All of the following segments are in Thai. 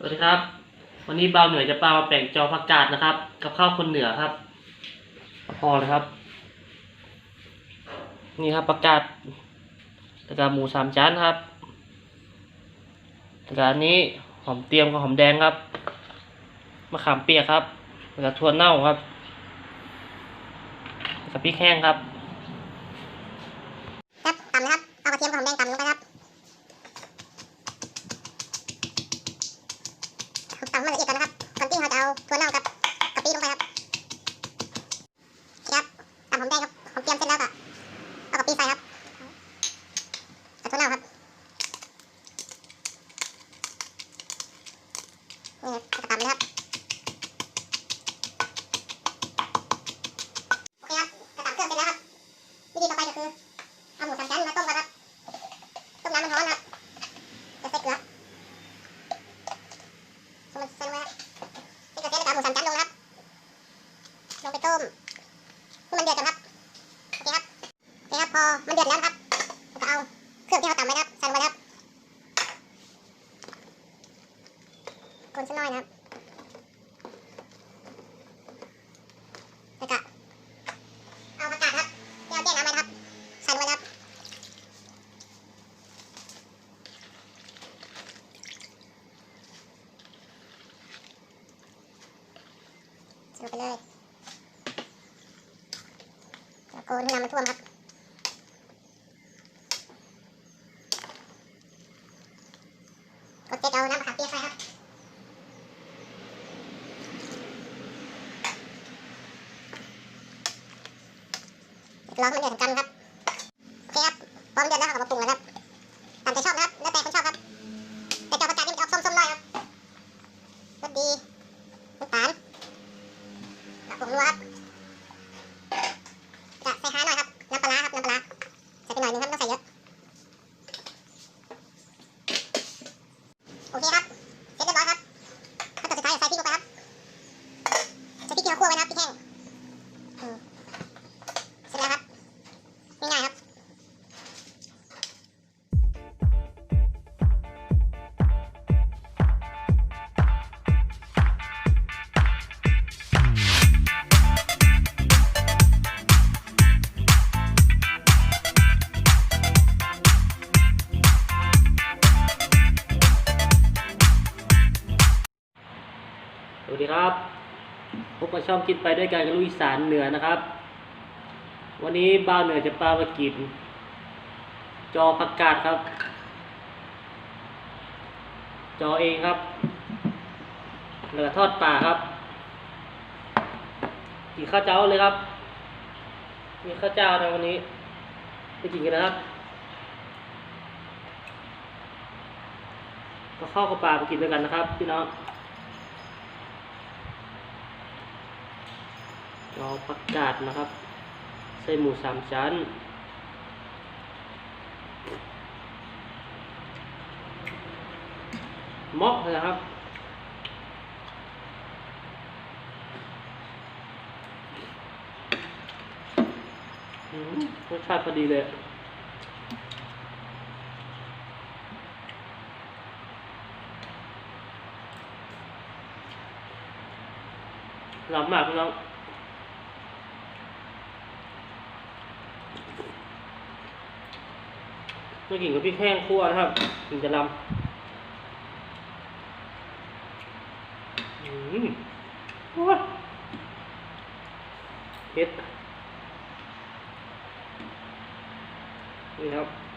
สวัสดีครับ วันนี้เบาเหนือจะปามาแปลงจอผักกาดนะครับ กับข้าวคนเหนือครับ พอเลยครับ นี่ครับผักกาดแล้วก็หมูสามชั้นครับแล้วก็อันนี้หอมเตรียมกับหอมแดงครับมะขามเปียกครับแล้วก็ถั่วเน่าครับแล้วก็พริกแห้งครับครับตำนะครับเอากระเทียมกับหอมแดงตำลงไปครับตำให้มันละเอียดก่อนนะครับก่อนที่เราจะเอาถั่วเน่ากับกะปิลงไปครับครับตำหอมแดงกับหอมเจียมเสร็จแล้วก็เอากะปิใส่ครับกับถั่วเน่าครับ นี่ครับตำเลยครับโอเคครับกระตำเครื่องเสร็จแล้วครับวิธีต่อไปก็คือเอาหมูสามชั้นมาต้มก่อนครับต้มน้ำมันร้อนครับจะใส่เกลือใส่มันใส่ลงไปครับใส่เกลือเสร็จแล้วก็เอาหมูสามชั้นลงนะครับลงไปต้มให้มันเดือดก่อนครับโอเคครับโอเคครับพอมันเดือดแล้วครับเราก็เอาเครื่องที่เราตำไว้ครับใสักหน่อยนะครับแล้วก็เอาผักกาดครับที่เราแยกน้ำไว้นะครับ ใส่ลงไปครับ ใส่ลงไปเลยแล้วโกนให้น้ำมันท่วมครับ กดเจ็ดเอาน้ำมะขามเปียกใส่ครับ ร้องมันเดือดกันครับ ช่องกินไปด้วยกันกับลูกอีสานเหนือนะครับ วันนี้บ้าวเหนือจะปลามากิน จอผักกาดครับ จอเองครับแล้วก็ทอดปลาครับกินข้าวเจ้าเลยครับ มีข้าวเจ้าในวันนี้ไปกินกันนะครับ ก็ข้าวกับปลาไปกินด้วยกันนะครับพี่น้อง จอผักกาดนะครับ ใส่หมูสามชั้นมอกนะครับ รสชาติพอดีเลยล้ำมากพี่น้อง ไม่กินกับพริกแห้งคั่วนะครับถึงจะนำอืมอ้ยเผ็ดนี่ครับ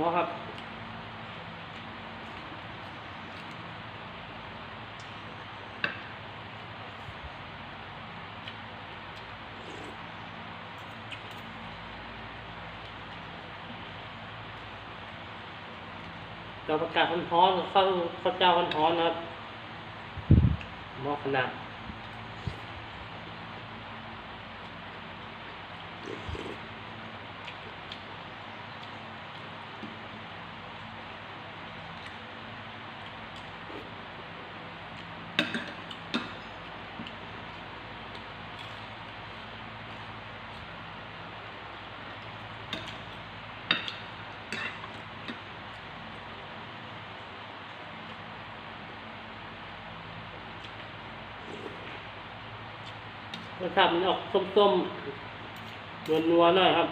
มอครับเราประกาศคนฮ้อนเข้าเข้าเจ้าคนฮ้อนนะครับมอขนาด รสชาติมันออกส้มๆนัวๆหน่อยครับ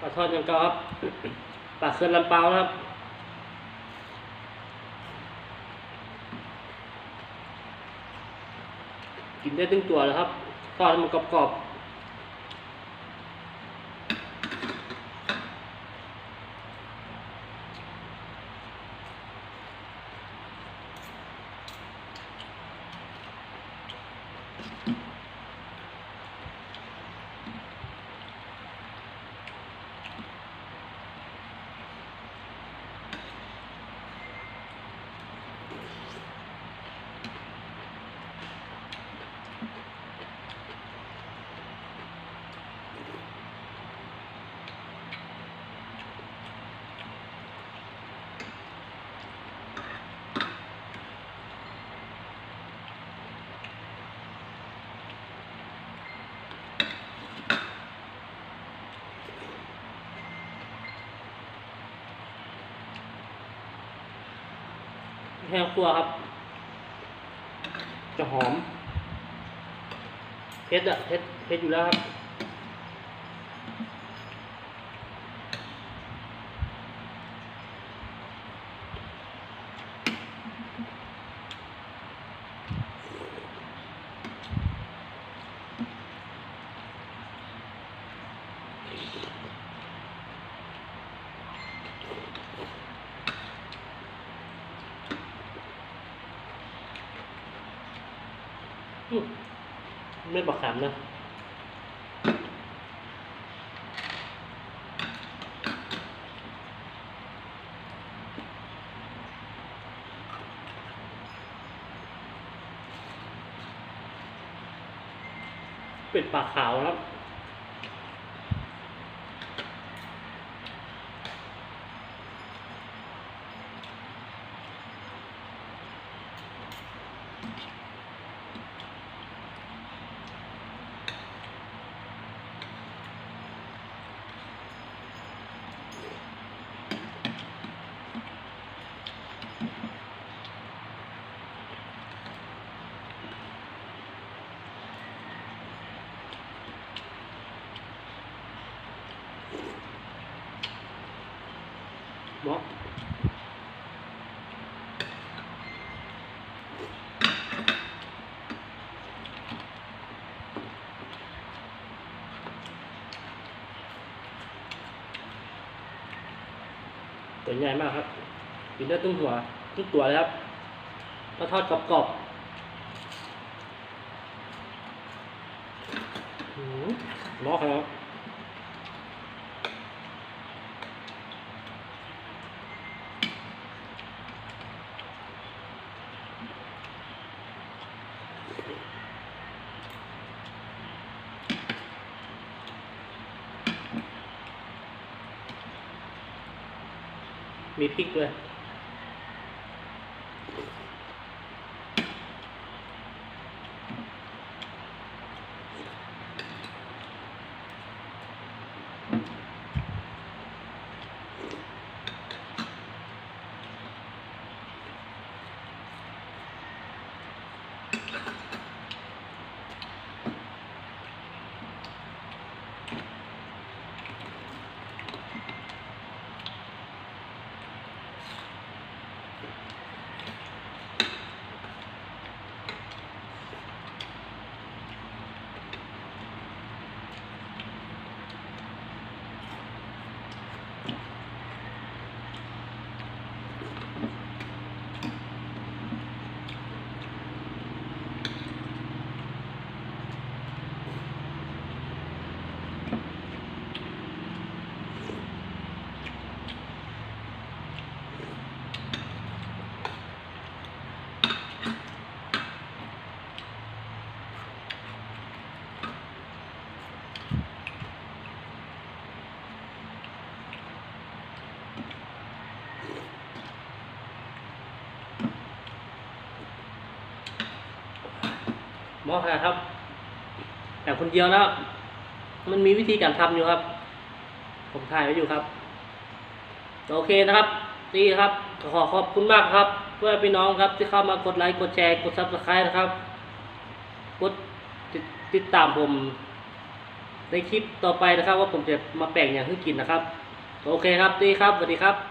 ปลาทอดยังกอครับปลาเคือนลำเปานะครับกินได้ตึงตัวแล้วครับทอดมันกรอบ แห้งคั่วครับ จะหอมเผ็ดอะเผ็ดเผ็ดอยู่แล้วครับ ไม่ประคำนะเป็นปากขาวครับ วยงามมากครับกินได้ตุ้งหัวทุกตัวเลยครับถ้าทอดกรอบๆหืมหม้อครับ มีพริกด้วย มอขนาครับ แต่คนเดียวแล้ว มันมีวิธีการทำอยู่ครับ ผมถ่ายไว้อยู่ครับ โอเคนะครับนี่ครับขอขอบคุณมากครับเพื่อนพี่น้องครับที่เข้ามากดไลค์กดแชร์กดซับสไครต์นะครับ กดติดติดตามผม ในคลิปต่อไปนะครับ ว่าผมจะมาแบ่งอย่างให้กินนะครับ โอเคครับดีครับสวัสดีครับ